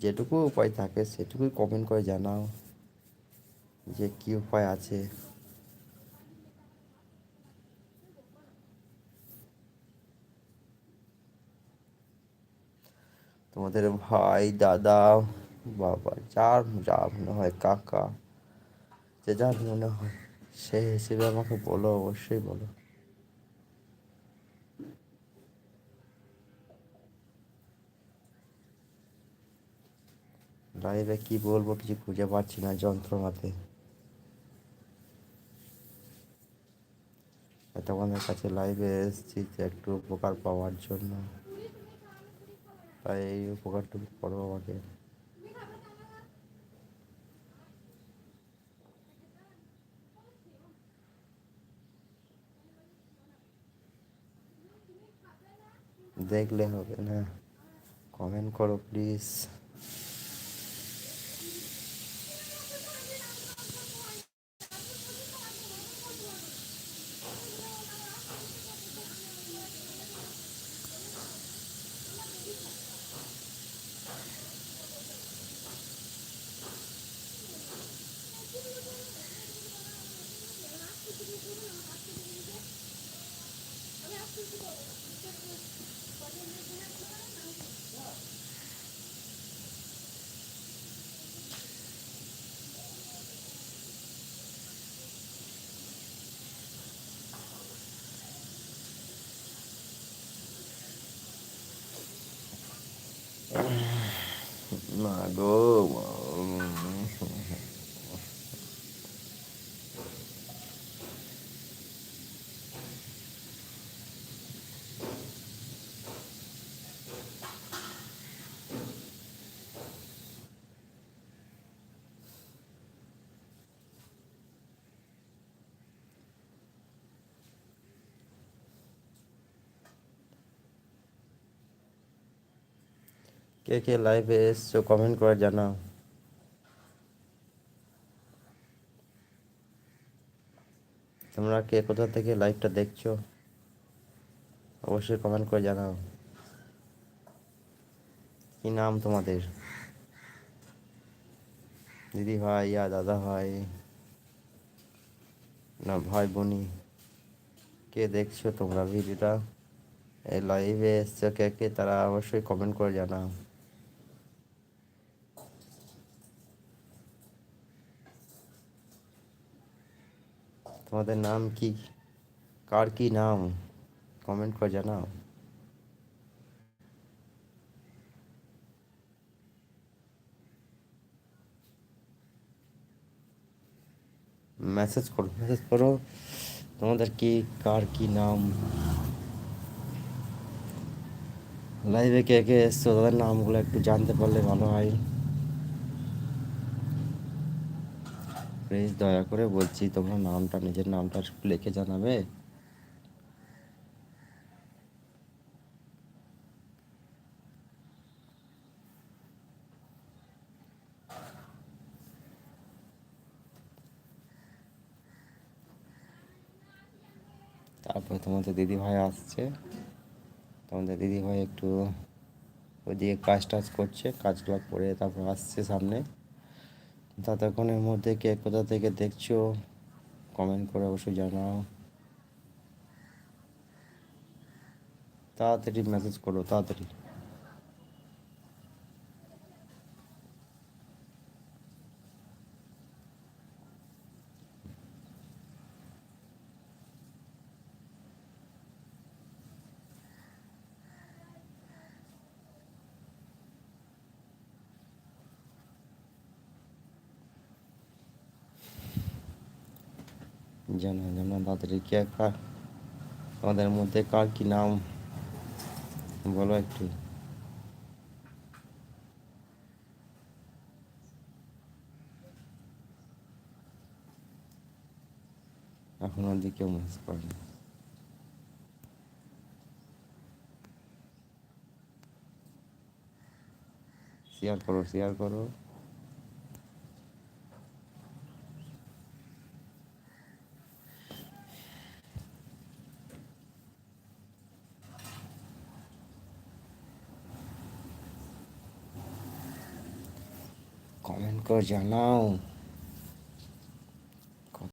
যেটুকু উপায় থাকে সেটুকুই কমেন্ট করে জানাও যে কী উপায় আছে। তোমাদের ভাই, দাদা, বাবা, যার যা মনে হয় কাকা, যে যার মনে হয় সে হিসেবে আমাকে বলো, অবশ্যই বলো। লাইভে কি বলব কিছু খুঁজে পাচ্ছি না যন্ত্রণাতে। তোমাদের কাছে লাইভে এসেছি যে একটু উপকার পাওয়ার জন্য। তাই এই উপকারটুকু করো আমাকে। দেখলে হবে না। কমেন্ট করো প্লিজ না গো কে কে লাইভে এসছো? কমেন্ট করে জানাও। তোমরা কে কোথা থেকে লাইভটা দেখছ? অবশ্যই কমেন্ট করে জানাও। কি নাম তোমাদের? দিদি ভাই ইয়া দাদা ভাই? না, ভাই, বোনি। কে দেখছ তোমরা? ভিডিওটা? এই লাইভে এসছো কে কে? তারা অবশ্যই কমেন্ট করে জানাও। তোমাদের নাম কি কার কি নাম কমেন্ট করে জানাও মেসেজ করো মেসেজ করো তোমাদের কি কার কি নাম লাইভে কে কে এসছো তাদের নামগুলো একটু জানতে পারলে ভালো হয় প্লিজ দয়া করে বলছি, তোমরা নামটা, নিজের নামটা লিখে জানাবে। তারপরে তোমাদের দিদি ভাই আসছে। তোমাদের দিদি ভাই একটু ওইদিকে কাজ টাজ করছে, কাজগুলো করে তারপর আসছে সামনে। ততক্ষণের মধ্যে কে কোথা থেকে দেখছ? কমেন্ট করে অবশ্যই জানাও। তাড়াতাড়ি মেসেজ করো তাড়াতাড়ি। জানা জানা তাড়াতাড়ি কে কার আমাদের মধ্যে কার কি নাম? বলো একটু। এখন অবধি কেউ মেসেজ করেনি। শেয়ার করো শেয়ার করো। 我们各家闹。